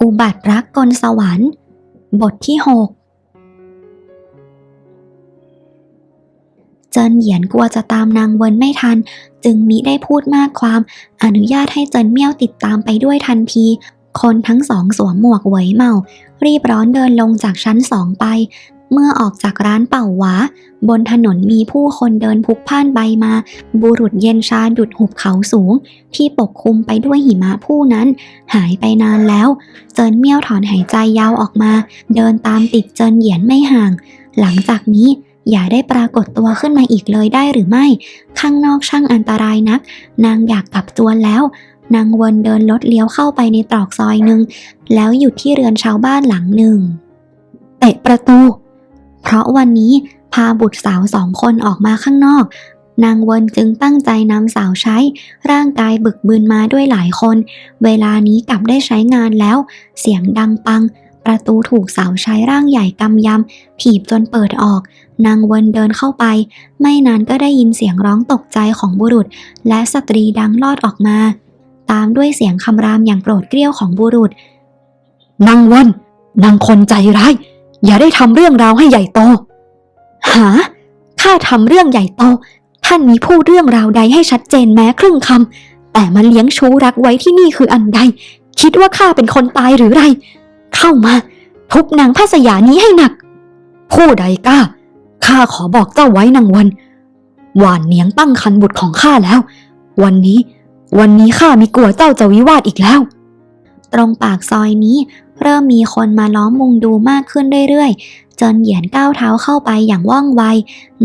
อุบัติรักกลสวรรค์ บทที่หกเจินเหยียนกลัวจะตามนางเวินไม่ทัน จึงมิได้พูดมากความอนุญาตให้เจินเมี่ยวติดตามไปด้วยทันที คนทั้งสองสวมหมวกเหวยเมา รีบร้อนเดินลงจากชั้นสองไป เมื่อออกจากร้านเป่าหวา บนถนนมีผู้คนเดินพลุกพล่านไปมา บุรุษเย็นชาดุดหุบเขาสูง ที่ปกคลุมไปด้วยหิมะผู้นั้น หายไปนานแล้ว เจินเมี่ยวถอนหายใจยาวออกมา เดินตามติดเจินเหยียนไม่ห่าง หลังจากนี้อย่าได้ปรากฏตัวขึ้นมาอีกเลยได้หรือไม่ ข้างนอกช่างอันตรายนัก นางอยากกลับจวนแล้ว นางวนเดินลดเลี้ยวเข้าไปในตรอกซอยหนึ่ง แล้วหยุดที่เรือนชาวบ้านหลังหนึ่ง เตะประตู เพราะวันนี้พาบุตรสาวสองคนออกมาข้างนอก นางวนจึงตั้งใจนำสาวใช้ ร่างกายบึกบึนมาด้วยหลายคน เวลานี้กลับได้ใช้งานแล้ว เสียงดังปัง ประตูถูกสาวใช้ร่างใหญ่กำยำถีบจนเปิดออก นางวนเดินเข้าไป ไม่นานก็ได้ยินเสียงร้องตกใจของบุรุษ และสตรีดังลอดออกมา ตามด้วยเสียงคำรามอย่างโกรธเกรี้ยวของบุรุษนางวนนางคนใจร้าย อย่าได้ทำเรื่องราวให้ใหญ่โต หา ข้าทำเรื่องใหญ่โต ท่านมีพูดเรื่องราวใดให้ชัดเจนแม้ครึ่งคำ แต่มาเลี้ยงชู้รักไว้ที่นี่คืออันใด คิดว่าข้าเป็นคนตายหรือไร เข้ามา ทุบนางพทย์สยานี้ให้หนัก ผู้ใดกล้า ข้าขอบอกเจ้าไว้นางวัน หวานเนียงตั้งคันบุตรของข้าแล้ว วันนี้ วันนี้ข้ามีกลัวเจ้าจะวิวาทอีกแล้ว ตรงปากซอยนี้ เริ่มมีคนมาล้อมมุงดูมากขึ้นเรื่อยๆ จนเหยียนก้าวเท้าเข้าไปอย่างว่องไว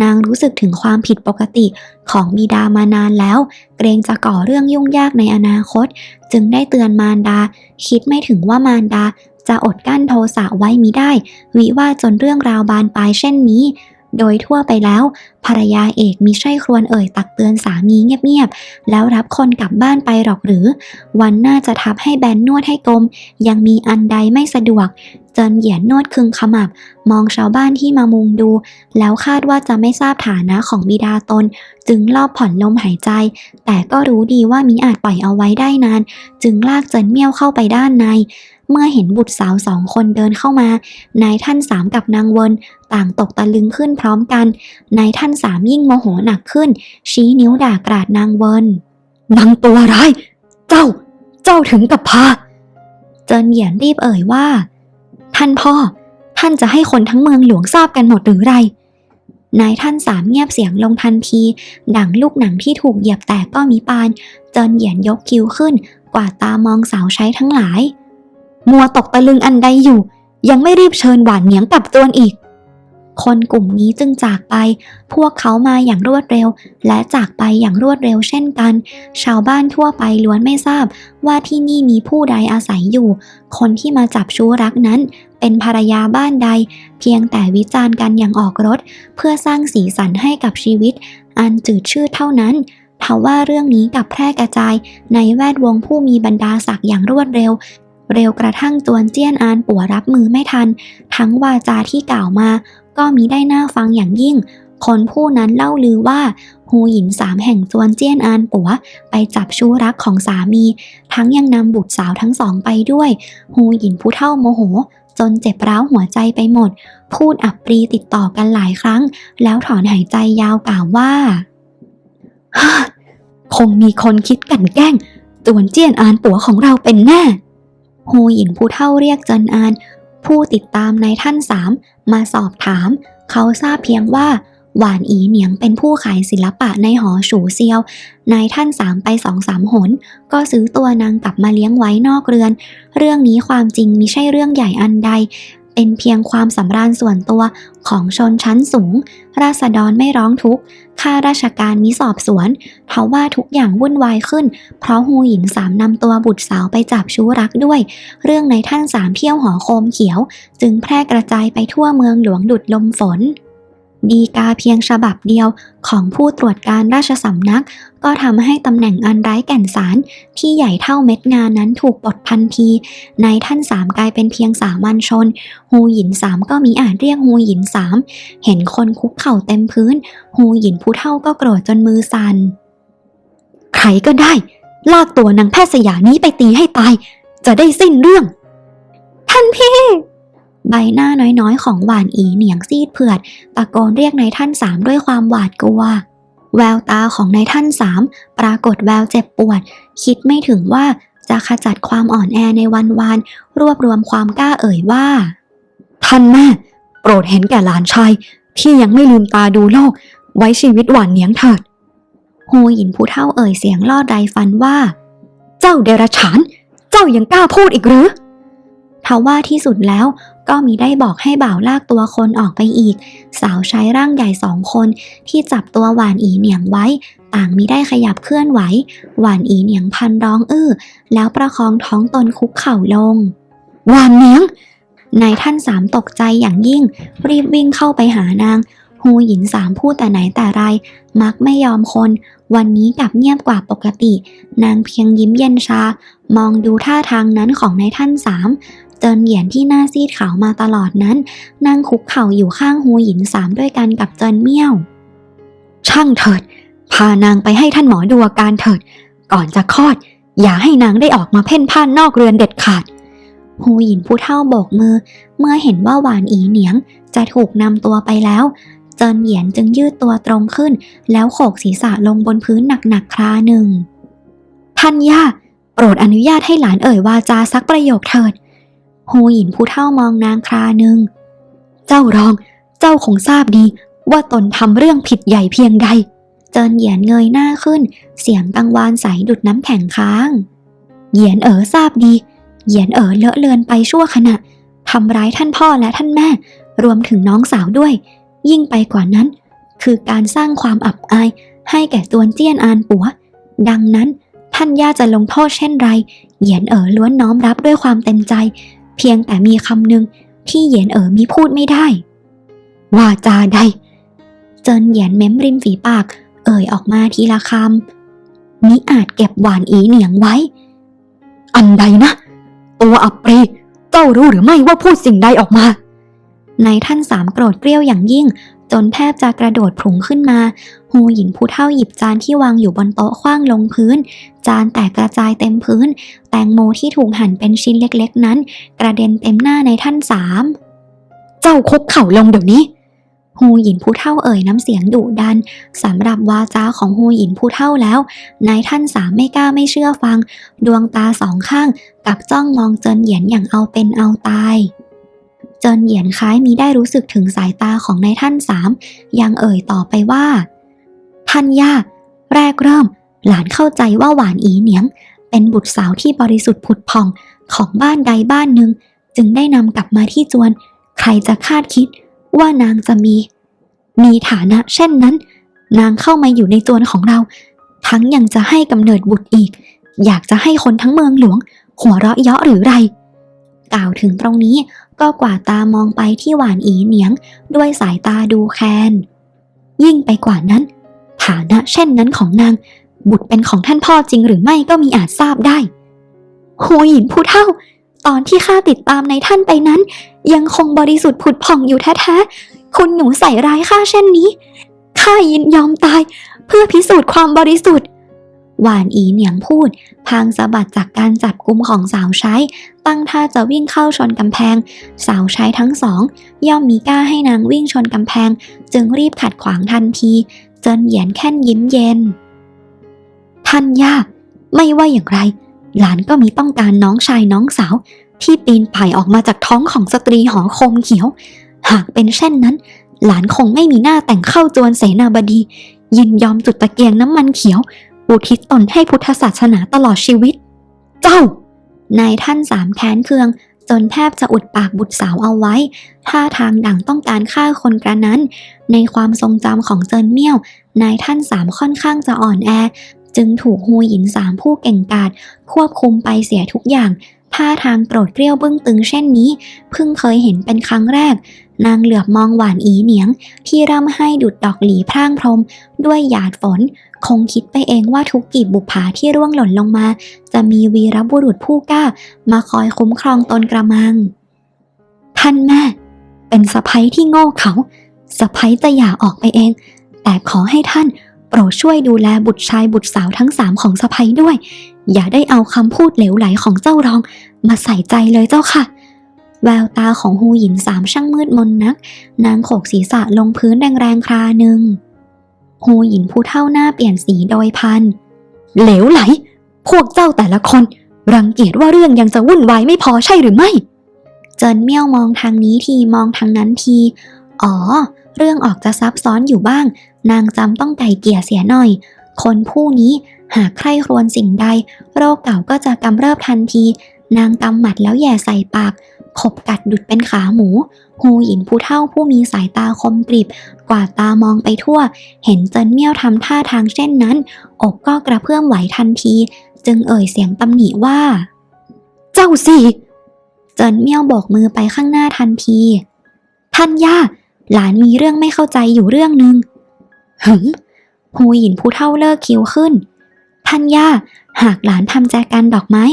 นางรู้สึกถึงความผิดปกติของบิดามานานแล้ว เกรงจะก่อเรื่องยุ่งยากในอนาคต จึงได้เตือนมารดา คิดไม่ถึงว่ามารดาจะอดกั้นโทสะไว้มิได้ วิว่าจนเรื่องราวบานปลายเช่นนี้ โดยทั่วไปแล้ว ภรรยาเอกมิใช่ครวรเอ่ยตักเตือนสามีเงียบๆ แล้วรับคนกลับบ้านไปหรอกหรือ วันหน้าจะทับให้แบนนวดให้กลม ยังมีอันใดไม่สะดวก จินเหยียนนวดคึงขมับ มองชาวบ้านที่มามุงดู แล้วคาดว่าจะไม่ทราบฐานะของบิดาตน จึงรอบผ่อนลมหายใจ แต่ก็รู้ดีว่ามิอาจปล่อยเอาไว้ได้นาน จึงลากเจินเมี่ยวเข้าไปด้านใน เมื่อเห็นบุตรสาวสองคนเดินเข้ามานายท่านสามกับนางเวนต่างตกตะลึงขึ้นพร้อมกันนายท่านสามยิ่งโมโหหนักขึ้น ชี้นิ้วด่ากราดนางเวนนางตัวร้าย เจ้า เจ้าถึงกับพาเจินเหยียนรีบเอ่ยว่า ท่านพ่อ ท่านจะให้คนทั้งเมืองหลวงทราบกันหมดหรือไร นายท่านสามเงียบเสียงลงทันที ดังลูกหนังที่ถูกเหยียบแตกก็มีปาน เจินเหยียนยกคิ้วขึ้น กว่าตามองสาวใช้ทั้งหลาย มัวตกตะลึงอันใดอยู่ ยังไม่รีบเชิญหวานเหนียงกลับจวนอีก คนกลุ่มนี้จึงจากไป พวกเขามาอย่างรวดเร็ว และจากไปอย่างรวดเร็วเช่นกัน ชาวบ้านทั่วไปล้วนไม่ทราบว่าที่นี่มีผู้ใดอาศัยอยู่ คนที่มาจับชู้รักนั้น เป็นภรรยาบ้านใด เพียงแต่วิจารณ์กันอย่างออกรถ เพื่อสร้างสีสันให้กับชีวิต อันจืดชืดเท่านั้นทว่าเรื่องนี้กับแพร่กระจายในแวดวงผู้มีบรรดาศักดิ์อย่างรวดเร็ว เร็วกระทั่งจวนเจี้ยนอานปัวรับมือไม่ทัน ทั้งวาจาที่กล่าวมา ก็มีได้น่าฟังอย่างยิ่ง คนผู้นั้นเล่าลือว่าฮูหยินสามแห่งจวนเจี้ยนอานปัว ไปจับชู้รักของสามี ทั้งยังนำบุตรสาวทั้งสองไปด้วยฮูหยินผู้เท่าโมโห จนเจ็บร้าวหัวใจไปหมด พูดอับปรีติดต่อกันหลายครั้ง แล้วถอนหายใจยาวกล่าวว่าคงมีคนคิดกันแกล้งจวนเจี้ยนอานปัวของเราเป็นแน่ ฮูหยินผู้เท่าเรียกเจินอาน ผู้ติดตามนายท่านสามมาสอบถาม เขาทราบเพียงว่า หวานอีเหนียงเป็นผู้ขายศิลปะในหอฉูเซียวนายท่านสามไปสองสามหน ก็ซื้อตัวนางกลับมาเลี้ยงไว้นอกเรือน เรื่องนี้ความจริงมิใช่เรื่องใหญ่อันใด เป็นเพียงความสำราญส่วนตัวของชนชั้นสูง ราษฎรไม่ร้องทุกข์ข้าราชการมิสอบสวนเพราะว่าทุกอย่างวุ่นวายขึ้น เพราะฮูหยินสามนำตัวบุตรสาวไปจับชู้รักด้วย เรื่องในท่านสามเที่ยวหอโคมเขียว จึงแพร่กระจายไปทั่วเมืองหลวงดุดลมฝนดีกาเพียงฉบับเดียวของผู้ตรวจการราชสำนัก ก็ทำให้ตำแหน่งอันไร้แก่นสารที่ใหญ่เท่าเม็ดงานนั้นถูกปลดทันทีในท่านสามกลายเป็นเพียงสามัญชน ฮูหยินสามก็มีอาจเรียกฮูหยินสามเห็นคนคุกเข่าเต็มพื้น ฮูหยินผู้เท่าก็โกรธจนมือสัน่นใครก็ได้ ลากตัวนางแพทย์สยานี้ไปตีให้ตาย จะได้สิ้นเรื่อง ท่านพี่ใบหน้าน้อยๆ ของหวานอีเหนียงซีดเผือด ตะโกนเรียกนายท่านสามด้วยความหวาดกลัว แววตาของนายท่านสามปรากฏแววเจ็บปวด คิดไม่ถึงว่าจะขจัดความอ่อนแอในวันวาน รวบรวมความกล้าเอ่ยว่า ท่านแม่ โปรดเห็นแก่หลานชายที่ยังไม่ลืมตาดูโลก ไว้ชีวิตหวานเนียงเถิดฮูหยินผู้เท่าเอ่ยเสียงลอดไรฟันว่า เจ้าเดรัจฉาน เจ้ายังกล้าพูดอีกหรือ ทว่าที่สุดแล้วก็มีได้บอกให้บ่าวลากตัวคนออกไปอีก สาวใช้ร่างใหญ่สองคน ที่จับตัวหวานอีเหนียงไว้ ต่างมิได้ขยับเคลื่อนไหว หวานอีเหนียงพันร้องอื้อ แล้วประคองท้องตนคุกเข่าลง หวานเหนียงนายท่านสามตกใจอย่างยิ่ง รีบวิ่งเข้าไปหานางฮูหยินสามพูดแต่ไหนแต่ไร มักไม่ยอมคน วันนี้กลับเงียบกว่าปกติ นางเพียงยิ้มเย็นชา มองดูท่าทางนั้นของนายท่านสาม เจินเหยียนที่หน้าซีดขาวมาตลอดนั้น นั่งคุกเข่าอยู่ข้างฮูหยินสามด้วยกันกับเจินเมี่ยว ช่างเถิด พานางไปให้ท่านหมอดูอาการเถิด ก่อนจะคลอด อย่าให้นางได้ออกมาเพ่นพ่านนอกเรือนเด็ดขาดฮูหยินผู้เท่าโบกมือ เมื่อเห็นว่าหวานอีเหนียงจะถูกนำตัวไปแล้ว เจินเหยียนจึงยืดตัวตรงขึ้น แล้วโขกศีรษะลงบนพื้นหนักๆคราหนึ่งท่านย่าโปรดอนุญาตให้หลานเอ่ยวาจาสักประโยคเถิด ฮูหยินผู้เท่ามองนางคราหนึ่ง เจ้ารอง เจ้าคงทราบดีว่าตนทำเรื่องผิดใหญ่เพียงใด เจินเหยียนเงยหน้าขึ้น เสียงกังวานใสดุดน้ำแข็งค้าง เหยียนเอ๋อทราบดี เหยียนเอ๋อเลอะเลือนไปชั่วขณะทำร้ายท่านพ่อและท่านแม่ รวมถึงน้องสาวด้วย ยิ่งไปกว่านั้น คือการสร้างความอับอาย ให้แก่ตัวเจี้ยนอานปัว ดังนั้นท่านย่าจะลงโทษเช่นไร เหยียนเอ๋อล้วนน้อมรับด้วยความเต็มใจ เพียงแต่มีคำหนึ่งที่เหยียนเอ๋อมิพูดไม่ได้ ว่าจาใด เจินเหยียนเม้มริมฝีปาก เอ่ยออกมาทีละคำมิอาจเก็บหวานอีเหนียงไว้ อันใดนะ ตัวอับปรีเจ้ารู้หรือไม่ว่าพูดสิ่งใดออกมา นายท่านสามโกรธเกรี้ยวอย่างยิ่ง จนแทบจะกระโดดผุงขึ้นมาฮูหยินผู้เท่าหยิบจานที่วางอยู่บนโต๊ะคว้างลงพื้น จานแตกกระจายเต็มพื้น แตงโมที่ถูกหั่นเป็นชิ้นเล็กๆ นั้น กระเด็นเต็มหน้าในท่านสามเจ้าคุกเข่าลงเดี๋ยวนี้ฮูหยินผู้เท่าเอ่ยน้ำเสียงดุดันสำหรับวาจาของฮูหยินผู้เท่าแล้วนายท่านสามไม่กล้าไม่เชื่อฟัง ดวงตาสองข้างกับจ้องมองเจินเหยียนอย่างเอาเป็นเอาตาย เจินเหยียนคล้ายมีได้รู้สึกถึงสายตาของนายท่านสามยังเอ่ยต่อไปว่า ท่านย่าแรกเริ่ม หลานเข้าใจว่าหวานอีเหนียง เป็นบุตรสาวที่บริสุทธิ์ผุดผ่องของบ้านใดบ้านหนึ่ง จึงได้นำกลับมาที่จวน ใครจะคาดคิดว่านางจะมี มีฐานะ เช่นนั้น นางเข้ามาอยู่ในจวนของเรา ทั้งยังจะให้กำเนิดบุตรอีก อยากจะให้คนทั้งเมืองหลวง หัวเราะเยาะหรือไร กล่าวถึงตรงนี้ก็กว่าตามองไปที่หวานอีเหนียงด้วยสายตาดูแคลนยิ่งไปกว่านั้น ฐานะเช่นนั้นของนาง บุตรเป็นของท่านพ่อจริงหรือไม่ก็มีอาจทราบได้โหหยินผู้เท่า ตอนที่ข้าติดตามในท่านไปนั้น ยังคงบริสุทธิ์ผุดผ่องอยู่แท้ๆคุณหนูใส่ร้ายข้าเช่นนี้ข้ายินยอมตาย เพื่อพิสูจน์ความบริสุทธิ์ หวานอีเหนียงพูด พางสะบัดจากการจับกุมของสาวใช้ ตั้งท่าจะวิ่งเข้าชนกำแพง สาวใช้ทั้งสอง ย่อมมีกล้าให้นางวิ่งชนกำแพง จึงรีบขัดขวางทันทีเจินเหยียนแค่นยิ้มเย็น ท่านย่าไม่ว่าอย่างไร หลานก็มีต้องการน้องชายน้องสาว ที่ปีนป่ายออกมาจากท้องของสตรีหอคมเขียว หากเป็นเช่นนั้น หลานคงไม่มีหน้าแต่งเข้าจวนเสนาบดี ยินยอมจุดตะเกียงน้ำมันเขียว อุทิศตนให้พุทธศาสนาตลอดชีวิต เจ้า นายท่านสามแค้นเคือง จนแทบจะอุดปากบุตรสาวเอาไว้ ท่าทางดังต้องการฆ่าคนกระนั้น ในความทรงจำของเจินเมี่ยว นายท่านสามค่อนข้างจะอ่อนแอ จึงถูกฮูหยินสามผู้เก่งกาจควบคุมไปเสียทุกอย่าง ท่าทางโกรธเกรี้ยวบึ้งตึงเช่นนี้ เพิ่งเคยเห็นเป็นครั้งแรกนางเหลือบมองหวานอีเหนียง ที่ร่ำให้ดุดดอกหลีพร่างพรม ด้วยหยาดฝน คงคิดไปเองว่าทุกกีบบุปผาที่ร่วงหล่นลงมา จะมีวีรบุรุษผู้กล้า มาคอยคุ้มครองตนกระมัง ท่านแม่ เป็นสะพ้ยที่โง่เขาสะพ้ยจะหย่าออกไปเอง แต่ขอให้ท่านโปรดช่วยดูแลบุตรชายบุตรสาวทั้งสามของสะพ้ยด้วย อย่าได้เอาคำพูดเหลวไหลของเจ้ารอง มาใส่ใจเลยเจ้าค่ะแววตาของฮูหยินสามช่างมืดมนนัก นางโขกศีรษะลงพื้นแรงๆคราหนึ่ง ฮูหยินผู้เท่าหน้าเปลี่ยนสีโดยพัน เหลวไหล พวกเจ้าแต่ละคน รังเกียจว่าเรื่องยังจะวุ่นวายไม่พอใช่หรือไม่ เจินเมี่ยวมองทางนี้ทีมองทางนั้นที อ๋อ เรื่องออกจะซับซ้อนอยู่บ้าง นางจำต้องไก่เกี่ยเสียหน่อย คนผู้นี้หากใครครวญสิ่งใด โรคเก่าก็จะกำเริบทันที นางกำหมัดแล้วแย่ใส่ปาก ขบกัดดุดเป็นขาหมู ฮูหยินผู้เท่าผู้มีสายตาคมกริบ กว่าตามองไปทั่ว เห็นเจินเมี่ยวทำท่าทางเช่นนั้น อกก็กระเพื่อมไหวทันที จึงเอ่ยเสียงตำหนิว่า เจ้าสิ เจินเมี่ยวโบกมือไปข้างหน้าทันที ท่านย่า หลานมีเรื่องไม่เข้าใจอยู่เรื่องหนึ่งหึมฮูหยินผู้เท่าเลิกคิ้วขึ้น ท่านย่า หากหลานทำแจกันดอกไม้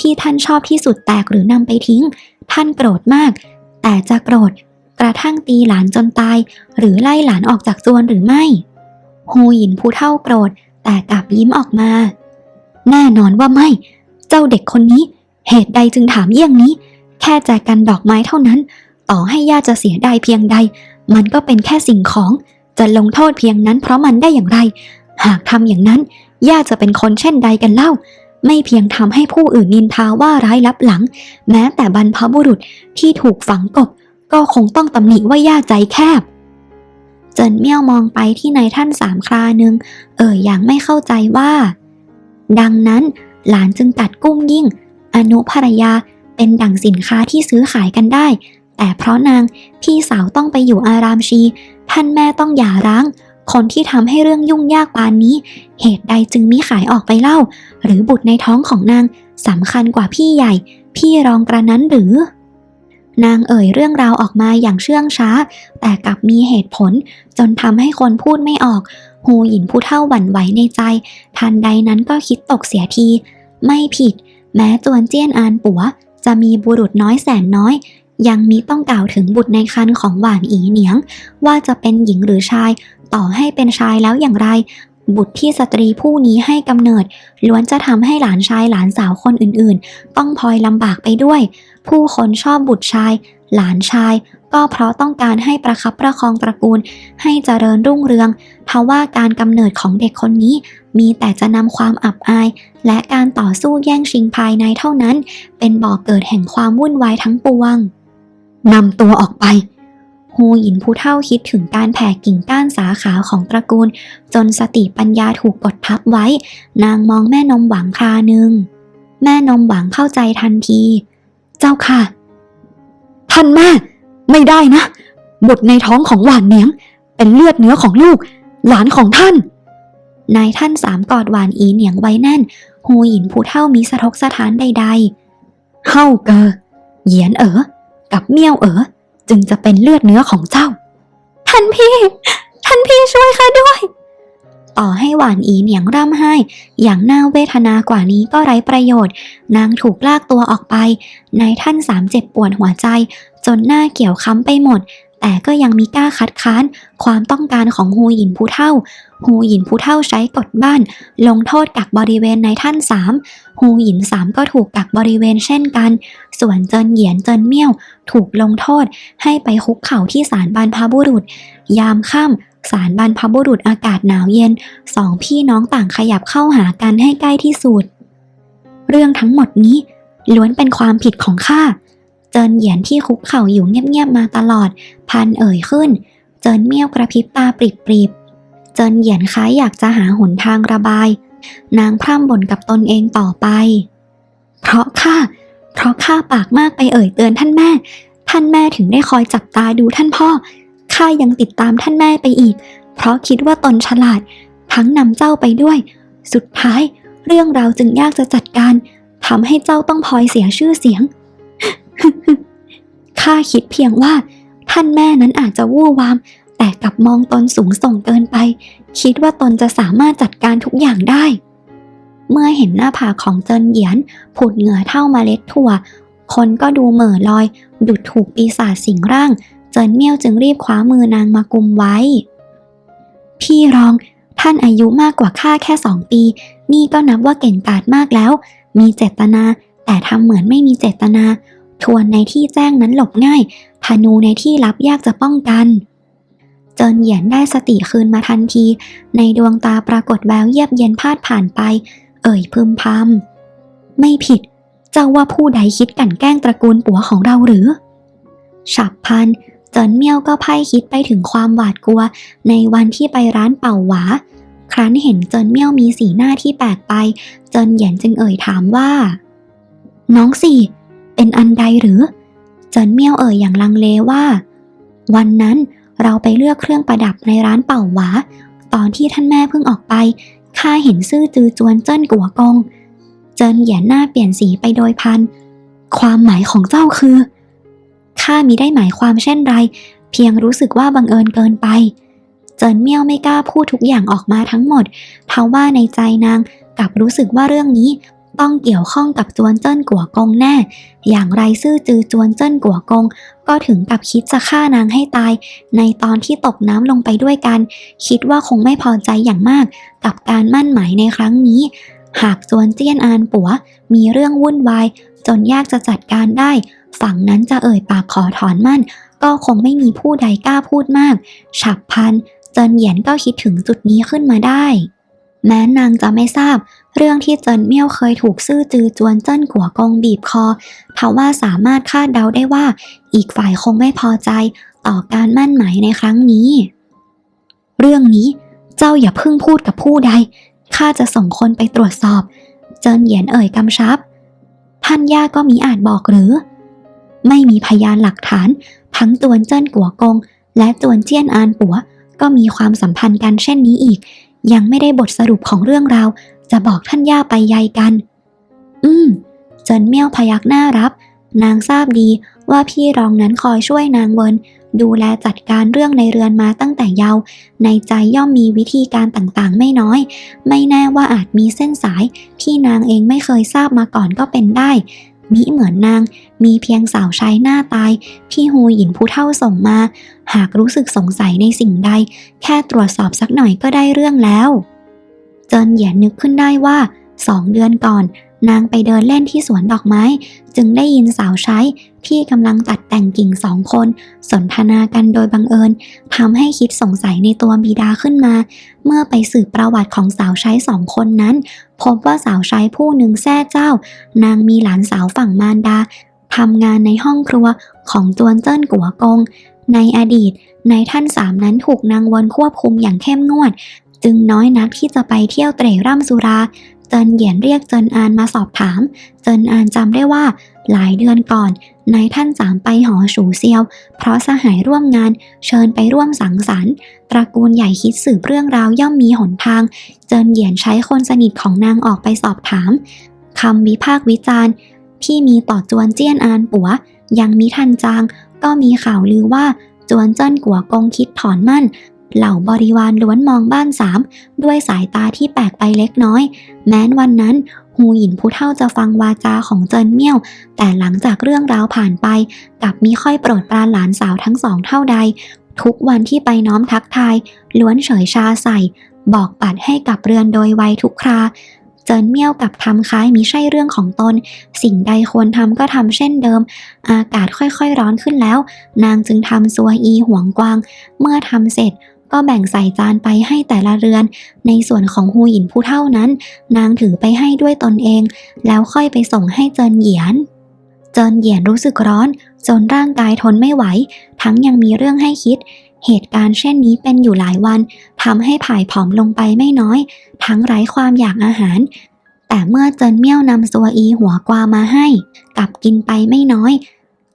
ที่ท่านชอบที่สุดแตกหรือนำไปทิ้ง ท่านโกรธมาก แต่จะโกรธกระทั่งตีหลานจนตาย หรือไล่หลานออกจากจวนหรือไม่ฮูหยินผู้เท่าโกรธ แต่กลับยิ้มออกมา แน่นอนว่าไม่ เจ้าเด็กคนนี้ เหตุใดจึงถามเยี่ยงนี้ แค่แจกันดอกไม้เท่านั้น ต่อให้ย่าจะเสียดายเพียงใด มันก็เป็นแค่สิ่งของ จะลงโทษเพียงนั้นเพราะมันได้อย่างไร หากทำอย่างนั้น ย่าจะเป็นคนเช่นใดกันเล่า ไม่เพียงทำให้ผู้อื่นนินทาว่าร้ายลับหลัง แม้แต่บรรพบุรุษที่ถูกฝังกบ ก็คงต้องตำหนิว่าย่าใจแคบ เจินเมี่ยวมองไปที่นายท่านสามคราหนึ่งเอ่ยอย่างไม่เข้าใจว่า ดังนั้นหลานจึงตัดกุ้งยิ่ง อนุภรรยาเป็นดั่งสินค้าที่ซื้อขายกันได้ แต่เพราะนางพี่สาวต้องไปอยู่อารามชี ท่านแม่ต้องหย่าร้าง คนที่ทำให้เรื่องยุ่งยากปานนี้ เหตุใดจึงมิขายออกไปเล่า หรือบุตรในท้องของนางสำคัญกว่าพี่ใหญ่ พี่รองกระนั้นหรือ นางเอ่ยเรื่องราวออกมาอย่างเชื่องช้า แต่กลับมีเหตุผล จนทำให้คนพูดไม่ออกฮูหยินผู้เท่าหวั่นไหวในใจ ทันใดนั้นก็คิดตกเสียที ไม่ผิด แม้จวนเจี้ยนอานปัว จะมีบุรุษน้อยแสนน้อย ยังมิต้องกล่าวถึงบุตรในคันของหวานอีเหนียง ว่าจะเป็นหญิงหรือชาย ต่อให้เป็นชายแล้วอย่างไร บุตรที่สตรีผู้นี้ให้กำเนิด ล้วนจะทำให้หลานชายหลานสาวคนอื่นๆ ต้องพลอยลำบากไปด้วย ผู้คนชอบบุตรชาย หลานชาย ก็เพราะต้องการให้ประคับประคองตระกูล ให้เจริญรุ่งเรืองทว่าการกำเนิดของเด็กคนนี้มีแต่จะนำความอับอาย และการต่อสู้แย่งชิงภายในเท่านั้น เป็นบ่อกเกิดแห่งความวุ่นวายทั้งปวง นำตัวออกไปฮูหยินผู้เท่าคิดถึงการแผ่กิ่งก้านสาขาของตระกูล จนสติปัญญาถูกกดทับไว้ นางมองแม่นมหวังคราหนึ่ง แม่นมหวังเข้าใจทันที เจ้าค่ะ ท่านแม่ ไม่ได้นะ บุตรในท้องของหวานเนียง เป็นเลือดเนื้อของลูก หลานของท่าน นายท่านสามกอดหวานอีเหนียงไว้แน่นฮูหยินผู้เท่ามีสะทกสถานใดๆเฮ้าเกอเหยียนเอ๋อ กับเมี่ยวเอ๋อจึงจะเป็นเลือดเนื้อของเจ้า ท่านพี่ ท่านพี่ช่วยข้าด้วย ต่อให้หวานอีเหนียงร่ำไห้ อย่างน่าเวทนากว่านี้ก็ไร้ประโยชน์ นางถูกลากตัวออกไป นายท่านสามเจ็บปวดหัวใจ จนหน้าเกี่ยวค้ำไปหมด แต่ก็ยังมีกล้าคัดค้าน ความต้องการของฮูหยินผู้เท่า ฮูหยินผู้เท่าใช้กฎบ้าน ลงโทษกักบริเวณในท่านสามฮูหยินสามก็ถูกกักบริเวณเช่นกัน ส่วนเจินเหยียนเจินเมี่ยว ถูกลงโทษให้ไปคุกเข่าที่ศาลบรรพบุรุษ ยามค่ำศาลบรรพบุรุษอากาศหนาวเย็น สองพี่น้องต่างขยับเข้าหากันให้ใกล้ที่สุด เรื่องทั้งหมดนี้ล้วนเป็นความผิดของข้า จินเหยียนที่คุกเข่าอยู่เงียบๆมาตลอด พันเอ่ยขึ้น เจินเมี่ยวกระพริบตาปริบๆ เจินเหยียนคล้ายอยากจะหาหนทางระบาย นางพร่ำบ่นกับตนเองต่อไป เพราะข้าเพราะข้าปากมากไปเอ่ยเตือนท่านแม่ ท่านแม่ถึงได้คอยจับตาดูท่านพ่อข้ายังติดตามท่านแม่ไปอีก เพราะคิดว่าตนฉลาด ทั้งนำเจ้าไปด้วย สุดท้าย เรื่องราวจึงยากจะจัดการทำให้เจ้าต้องพลอยเสียชื่อเสียง ข้าคิดเพียงว่า ท่านแม่นั้นอาจจะวู่วาม แต่กลับมองตนสูงส่งเกินไป คิดว่าตนจะสามารถจัดการทุกอย่างได้ เมื่อเห็นหน้าผากของเจินเหยียนผุดเหงื่อเท่าเมล็ดถั่ว คนก็ดูเหม่อลอย ดุดถูกปีศาจสิงร่าง เจินเมี่ยวจึงรีบคว้ามือนางมากุมไว้ พี่รองท่านอายุมากกว่าข้าแค่สองปี นี่ก็นับว่าเก่งกาจมากแล้ว มีเจตนา แต่ทำเหมือนไม่มีเจตนา ทวนในที่แจ้งนั้นหลบง่าย ธนูในที่ลับยากจะป้องกัน เจินเหยียนได้สติคืนมาทันที ในดวงตาปรากฏแววเยียบเย็นพาดผ่านไป เอ่ยพึมพำไม่ผิด เจ้าว่าผู้ใดคิดกลันแกล้งตระกูลปัวของเราหรือ ฉับพลันเจินเมี่ยวก็ไพ่คิดไปถึงความหวาดกลัว ในวันที่ไปร้านเป่าหวา ครั้นเห็นเจินเมี่ยวมีสีหน้าที่แปลกไป เจินเหยียนจึงเอ่ยถามว่า น้องสี่ เป็นอันใดหรือ เจินเมี่ยวเอ่ยอย่างลังเลว่า วันนั้นเราไปเลือกเครื่องประดับในร้านเป่าหวา ตอนที่ท่านแม่เพิ่งออกไปข้าเห็นซื่อจือจวนเจิ้นกัวกง เจินเหยียนหน้าเปลี่ยนสีไปโดยพัน ความหมายของเจ้าคือข้ามิได้หมายความเช่นไร เพียงรู้สึกว่าบังเอิญเกินไป เจินเมี่ยวไม่กล้าพูดทุกอย่างออกมาทั้งหมด เทว่าในใจนางกลับรู้สึกว่าเรื่องนี้ ต้องเกี่ยวข้องกับจวนเจิ้นกัวกงแน่ อย่างไรซื่อจือจวนเจิ้นกัวกง ก็ถึงกับคิดจะฆ่านางให้ตาย ในตอนที่ตกน้ำลงไปด้วยกัน คิดว่าคงไม่พอใจอย่างมาก กับการมั่นหมายในครั้งนี้ หากจวนเจี้ยนอานปัว มีเรื่องวุ่นวาย จนยากจะจัดการได้ ฝั่งนั้นจะเอ่ยปากขอถอนมั่น ก็คงไม่มีผู้ใดกล้าพูดมาก ฉับพันเจินเหยียนก็คิดถึงจุดนี้ขึ้นมาได้ แม้นางจะไม่ทราบ เรื่องที่เจินเมี่ยวเคยถูกซื่อจือจวนเจิ้นกัวกงบีบคอทว่าสามารถคาดเดาได้ว่า อีกฝ่ายคงไม่พอใจต่อการมั่นหมายในครั้งนี้ เรื่องนี้เจ้าอย่าเพิ่งพูดกับผู้ใดข้าจะส่งคนไปตรวจสอบ เจินเหยียนเอ่ยกำชับท่านย่าก็มีอาจบอกหรือ ไม่มีพยานหลักฐาน ทั้งจวนเจิ้นกัวกง และจวนเจี้ยนอานปัว ก็มีความสัมพันธ์กันเช่นนี้อีก ยังไม่ได้บทสรุปของเรื่องราว จะบอกท่านย่าไปใยกัน อืม เจินเมี่ยวพยักหน้ารับ นางทราบดีว่าพี่รองนั้นคอยช่วยนางเวินดูแลจัดการเรื่องในเรือนมาตั้งแต่เยาว์ในใจย่อมมีวิธีการต่างๆ ไม่น้อย ไม่แน่ว่าอาจมีเส้นสายที่นางเองไม่เคยทราบมาก่อนก็เป็นได้ มิเหมือนนาง มีเพียงสาวใช้หน้าตายที่ฮูหยินผู้เท่าส่งมา หากรู้สึกสงสัยในสิ่งใด แค่ตรวจสอบสักหน่อยก็ได้เรื่องแล้ว เจินเหยียนนึกขึ้นได้ว่าสองเดือนก่อน นางไปเดินเล่นที่สวนดอกไม้ จึงได้ยินสาวใช้ที่กำลังตัดแต่งกิ่งสองคน สนทนากันโดยบังเอิญทำให้คิดสงสัยในตัวบิดาขึ้นมา เมื่อไปสืบประวัติของสาวใช้สองคนนั้น พบว่าสาวใช้ผู้หนึ่งแท้เจ้า นางมีหลานสาวฝั่งมารดาทำงานในห้องครัวของจวนเจิ้นกัวกง ในอดีตนายท่านสามนั้นถูกนางวนควบคุมอย่างเข้มงวด จึงน้อยนักที่จะไปเที่ยวเตร่ร่ำสุรา เจินเหยียนเรียกเจินอานมาสอบถาม เจินอานจำได้ว่า หลายเดือนก่อนนายท่านสามไปหอฉูเซียว เพราะสหายร่วมงานเชิญไปร่วมสังสรรค์ ตระกูลใหญ่คิดสืบเรื่องราวย่อมมีหนทาง เจินเหยียนใช้คนสนิทของนางออกไปสอบถามคำวิพากษ์วิจารณ์ ที่มีต่อจวนเจี้ยนอานปัว ยังมิทันจาง ก็มีข่าวลือว่าจวนเจิ้นกัวกงคิดถอนมั่น เหล่าบริวารล้วนมองบ้านสามด้วยสายตาที่แปลกไปเล็กน้อย แม้นวันนั้นฮูหยินผู้เท่าจะฟังวาจาของเจินเมี่ยว แต่หลังจากเรื่องราวผ่านไปกลับมีค่อยโปรดปรานหลานสาวทั้งสองเท่าใด ทุกวันที่ไปน้อมทักทาย ล้วนเฉยชาใส่ บอกปัดให้กับเรือนโดยไวทุกคราเจินเมี่ยวกับทำคล้ายมิใช่เรื่องของตน สิ่งใดควรทำก็ทำเช่นเดิม อากาศค่อยๆร้อนขึ้นแล้ว นางจึงทำซัวอีห่วงกวาง เมื่อทำเสร็จ ก็แบ่งใส่จานไปให้แต่ละเรือน ในส่วนของฮูหยินผู้เท่านั้น นางถือไปให้ด้วยตนเอง แล้วค่อยไปส่งให้เจินเหยียน เจินเหยียนรู้สึกร้อน จนร่างกายทนไม่ไหว ทั้งยังมีเรื่องให้คิด เหตุการณ์เช่นนี้เป็นอยู่หลายวันทำให้ผายผอมลงไปไม่น้อย ทั้งไร้ความอยากอาหาร แต่เมื่อเจินเมี่ยวนำซัวอีหัวกวามาให้กลับกินไปไม่น้อย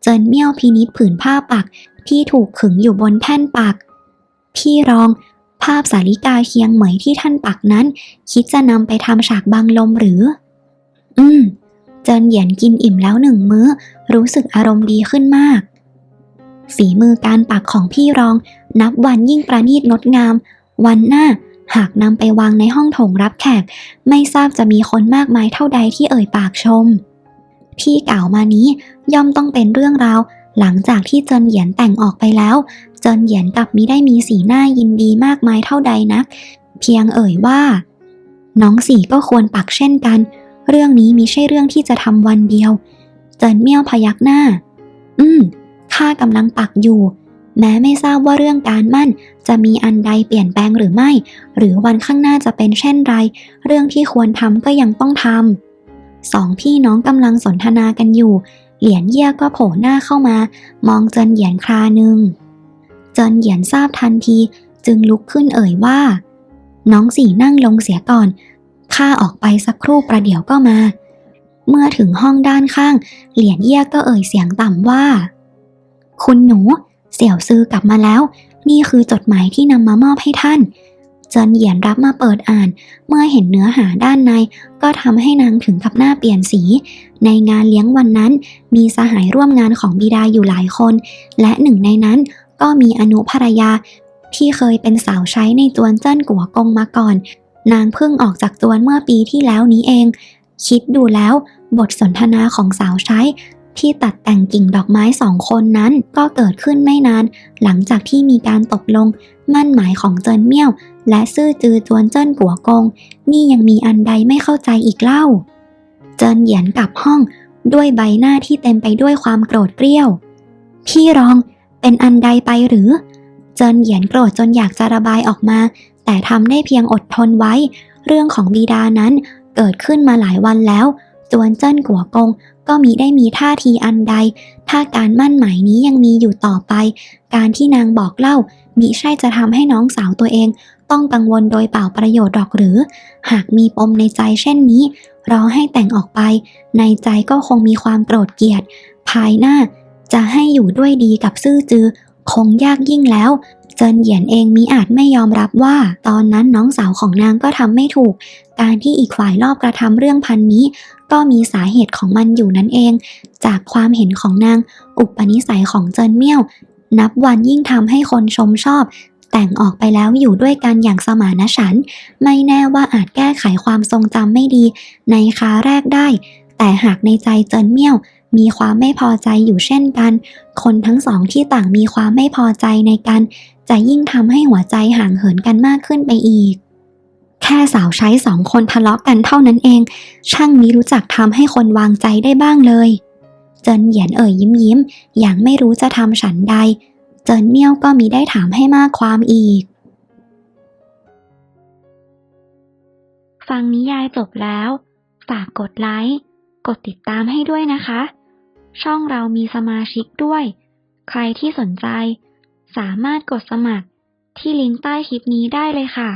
เจินเมี่ยวพินิษผืนผ้าปักที่ถูกขึงอยู่บนแท่นปัก พี่รอง ภาพสาริกาเคียงเหมยที่ท่านปักนั้น คิดจะนำไปทำฉากบังลมหรือ อืม เจินเหยียนกินอิ่มแล้วหนึ่งมื้อ รู้สึกอารมณ์ดีขึ้นมาก ฝีมือการปักของพี่รอง นับวันยิ่งประณีตงดงาม วันหน้าหากนำไปวางในห้องโถงรับแขก ไม่ทราบจะมีคนมากมายเท่าใดที่เอ่ยปากชมที่เก่ามานี้ย่อมต้องเป็นเรื่องราว หลังจากที่เจินเหยียนแต่งออกไปแล้ว เจินเหยียนกลับมิได้มีสีหน้ายินดีมากมายเท่าใดนัก เพียงเอ่ยว่า น้องสีก็ควรปักเช่นกัน เรื่องนี้มิใช่เรื่องที่จะทำวันเดียว เจินเมี่ยวพยักหน้า อืมข้ากำลังปักอยู่ แม้ไม่ทราบว่าเรื่องการมั่น จะมีอันใดเปลี่ยนแปลงหรือไม่ หรือวันข้างหน้าจะเป็นเช่นไร เรื่องที่ควรทำก็ยังต้องทำสองพี่น้องกำลังสนทนากันอยู่ เหรียญเยี่ยก็โผล่หน้าเข้ามา มองเจินเหยียนคราหนึ่ง เจินเหยียนทราบทันทีจึงลุกขึ้นเอ่ยว่า น้องสี่นั่งลงเสียก่อนข้าออกไปสักครู่ประเดี๋ยวก็มา เมื่อถึงห้องด้านข้าง เหรียญเยี่ยก็เอ่ยเสียงต่ำว่า คุณหนู เสี่ยวซื้อกลับมาแล้ว นี่คือจดหมายที่นำมามอบให้ท่าน เจินเหยียนรับมาเปิดอ่าน เมื่อเห็นเนื้อหาด้านใน ก็ทำให้นางถึงกับหน้าเปลี่ยนสี ในงานเลี้ยงวันนั้น มีสหายร่วมงานของบิดาอยู่หลายคน และหนึ่งในนั้นก็มีอนุภรรยา ที่เคยเป็นสาวใช้ในจวนเจิ้นกัวกงมาก่อน นางเพิ่งออกจากจวนเมื่อปีที่แล้วนี้เอง คิดดูแล้วบทสนทนาของสาวใช้ที่ตัดแต่งกิ่งดอกไม้สองคนนั้นก็เกิดขึ้นไม่นาน หลังจากที่มีการตกลง มั่นหมายของเจินเมี่ยว และซื่อจือจวนเจิ้นกัวกง นี่ยังมีอันใดไม่เข้าใจอีกเล่า เจินเหยียนกลับห้องด้วยใบหน้าที่เต็มไปด้วยความโกรธเกรี้ยว พี่รองเป็นอันใดไปหรือ เจินเหยียนโกรธจนอยากจะระบายออกมา แต่ทำได้เพียงอดทนไว้ เรื่องของบิดานั้นเกิดขึ้นมาหลายวันแล้ว จวนเจิ้นกัวกงก็มีได้มีท่าทีอันใด ถ้าการมั่นหมายนี้ยังมีอยู่ต่อไป การที่นางบอกเล่า มิใช่จะทำให้น้องสาวตัวเอง ต้องกังวลโดยเปล่าประโยชน์หรอกหรือ หากมีปมในใจเช่นนี้ รอให้แต่งออกไป ในใจก็คงมีความโกรธเกลียด ภายหน้า จะให้อยู่ด้วยดีกับซื่อจือ คงยากยิ่งแล้ว เจินเหยียนเองมิอาจไม่ยอมรับว่า ตอนนั้นน้องสาวของนางก็ทำไม่ถูก การที่อีกฝ่ายรอบกระทำเรื่องพันนี้ ก็มีสาเหตุของมันอยู่นั่นเอง จากความเห็นของนาง อุปนิสัยของเจินเมี่ยว นับวันยิ่งทำให้คนชมชอบ แต่งออกไปแล้วอยู่ด้วยกันอย่างสมานฉันท์ไม่แน่ว่าอาจแก้ไขความทรงจำไม่ดี ในคาแรกได้ แต่หากในใจเจินเมี่ยว มีความไม่พอใจอยู่เช่นกัน คนทั้งสองที่ต่างมีความไม่พอใจในกัน จะยิ่งทำให้หัวใจห่างเหินกันมากขึ้นไปอีกแค่สาวใช้สองคนทะเลาะกันเท่านั้นเอง ช่างมีรู้จักทำให้คนวางใจได้บ้างเลย เจินเหยียนเอ่ยยิ้มยิ้ม อย่างไม่รู้จะทำฉันใด เจินเมี่ยวก็มีได้ถามให้มากความอีก ฟังนิยายจบแล้ว ฝากกดไลค์ กดติดตามให้ด้วยนะคะ ช่องเรามีสมาชิกด้วย ใครที่สนใจ สามารถกดสมัครที่ลิงก์ใต้คลิปนี้ได้เลยค่ะ